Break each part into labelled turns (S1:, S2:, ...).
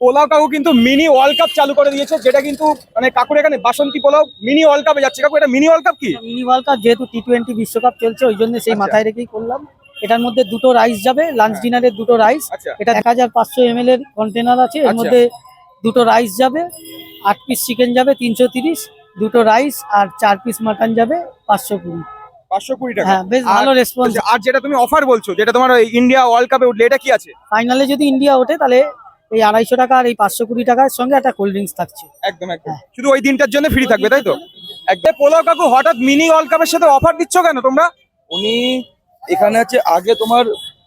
S1: পোলাও কাকু কিন্তু mini world cup চালু করে দিয়েছে যেটা কিন্তু মানে কাকুর এখানে বাসন্তী পোলাও মিনি ওয়ার্ল্ড কাপে যাচ্ছে। কাকু এটা মিনি ওয়ার্ল্ড কাপ কি?
S2: মিনি ওয়ার্ল্ড কাপ যেহেতু টি টোয়েন্টি বিশ্বকাপ চলছে ওই জন্য সেই
S1: আচ্ছা।
S2: মাথায় রেখেই করলাম। এটার মধ্যে দুটো রাইস যাবে লাঞ্চ ডিনারের দুটো রাইস
S1: আচ্ছা।
S2: এটা এক হাজার পাঁচশো এম এর কন্টেনার আছে এর
S1: আচ্ছা।
S2: মধ্যে দুটো রাইস যাবে আট পিস চিকেন যাবে তিনশো তিরিশ দুটো রাইস আর চার পিস মাটন যাবে পাঁচশো কুড়ি।
S1: পাঁচশো কুড়ি টাকা।
S2: হ্যাঁ বেশ ভালো রেসপন্স
S1: আর যেটা তুমি অফার বলছো যেটা তোমার ইন্ডিয়া ওয়ার্ল্ড কাপে উঠলে এটা কি আছে?
S2: ফাইনালে যদি ইন্ডিয়া ওঠে তাহলে এই আড়াইশো টাকা আর এই পাঁচশো কুড়ি টাকার সঙ্গে একটা কোল্ড ড্রিঙ্কস থাকছে।
S1: একদম একদম। শুধু ওই দিনটার জন্য ফ্রি থাকবে তাই তো? একদম। পোলাও কাকু হঠাৎ মিনি ওয়ার্ল্ড কাপের সাথে অফার দিচ্ছ কেন তোমরা?
S3: উনি এখানে আছে আগে তোমার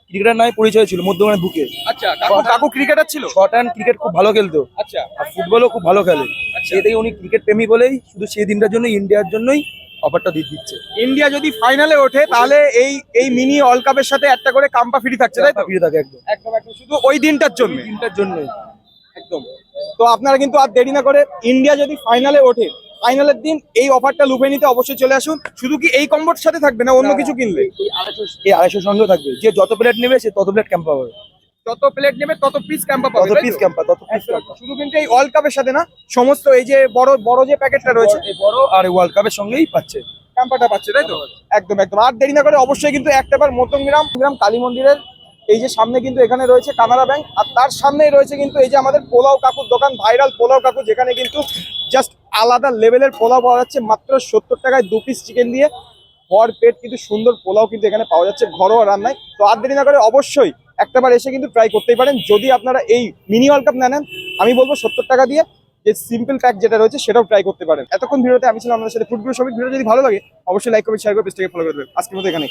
S3: ক্রিকেটার নয় পরিচয় ছিল মধ্যমানের বুকে।
S1: আচ্ছা কাকু ক্রিকেটার ছিল?
S3: শর্ট হ্যান্ড ক্রিকেট খুব ভালো খেলতো।
S1: আচ্ছা।
S3: আর ফুটবলও খুব ভালো খেলে। সেই থেকে উনি ক্রিকেট প্রেমী বলেই শুধু সেই দিনটার জন্য ইন্ডিয়ার জন্যই অফারটা দিয়ে দিচ্ছে।
S1: ইন্ডিয়া যদি ফাইনালে ওঠে তাহলে এই এই মিনি ওয়ার্ল্ড কাপের সাথে একটা করে কাম্পা ফ্রি থাকছে তাই তো?
S3: ফিরে থাকে একদম।
S1: একদম একদম। শুধু ওই দিনটার জন্য।
S3: দিনটার জন্যই।
S1: একদম। তো আপনারা কিন্তু আর দেরি না করে ইন্ডিয়া যদি ফাইনালে ওঠে ফাইনালের দিন এই অফারটা লুফে নিতে অবশ্যই চলে আসুন। শুধু কি এই কম্বোর সাথে থাকবে না অন্য কিছু কিনলে
S3: এই আড়াইশো এই আড়াইশোর সঙ্গেও থাকবে। যে যত প্লেট নেবে সে তত প্লেট ক্যাম্পা পাবে।
S1: যত প্লেট নেবে তত পিস ক্যাম্পা পাবে
S3: তত পিস ক্যাম্পা তত পিস।
S1: শুধু কিন্তু এই ওয়ার্ল্ড কাপের সাথে না সমস্ত এই যে বড় বড় যে প্যাকেটটা রয়েছে
S3: বড় আর ওয়ার্ল্ড কাপের সঙ্গেই পাচ্ছে।
S1: ক্যাম্পাটা পাচ্ছে তাই তো? একদম একদম। আর দেরি না করে অবশ্যই কিন্তু একটা বার মতনগ্রাম গ্রাম কালী মন্দিরের এই যে সামনে কিন্তু এখানে রয়েছে কানাড়া ব্যাংক আর তার সামনেই রয়েছে কিন্তু এই যে আমাদের পোলাও কাকুর দোকান ভাইরাল পোলাও কাকু যেখানে কিন্তু জাস্ট আলাদা লেভেলের পোলাও পাওয়া যাচ্ছে মাত্র সত্তর টাকায় দু পিস চিকেন দিয়ে। ভর পেট কিন্তু সুন্দর পোলাও কিন্তু এখানে পাওয়া যাচ্ছে ঘরোয়া রান্নায়। তো আর দেরি না করে অবশ্যই একটাবার এসে কিন্তু ট্রাই করতেই পারেন। যদি আপনারা এই মিনি ওয়ার্ল্ড কাপ না নেন, আমি বলব সত্তর টাকা দিয়ে যে সিম্পল প্যাক যেটা রয়েছে, সেটাও ট্রাই করতে পারেন। এতক্ষণ ভিডিওতে আমি ছিলাম আপনার সাথে ফুটবল সবই ভিডিও যদি ভালো লাগে, অবশ্যই লাইক করবেন শেয়ার করে পেজটাকে ফলো করে দেবেন। আজকের মতো এখানে।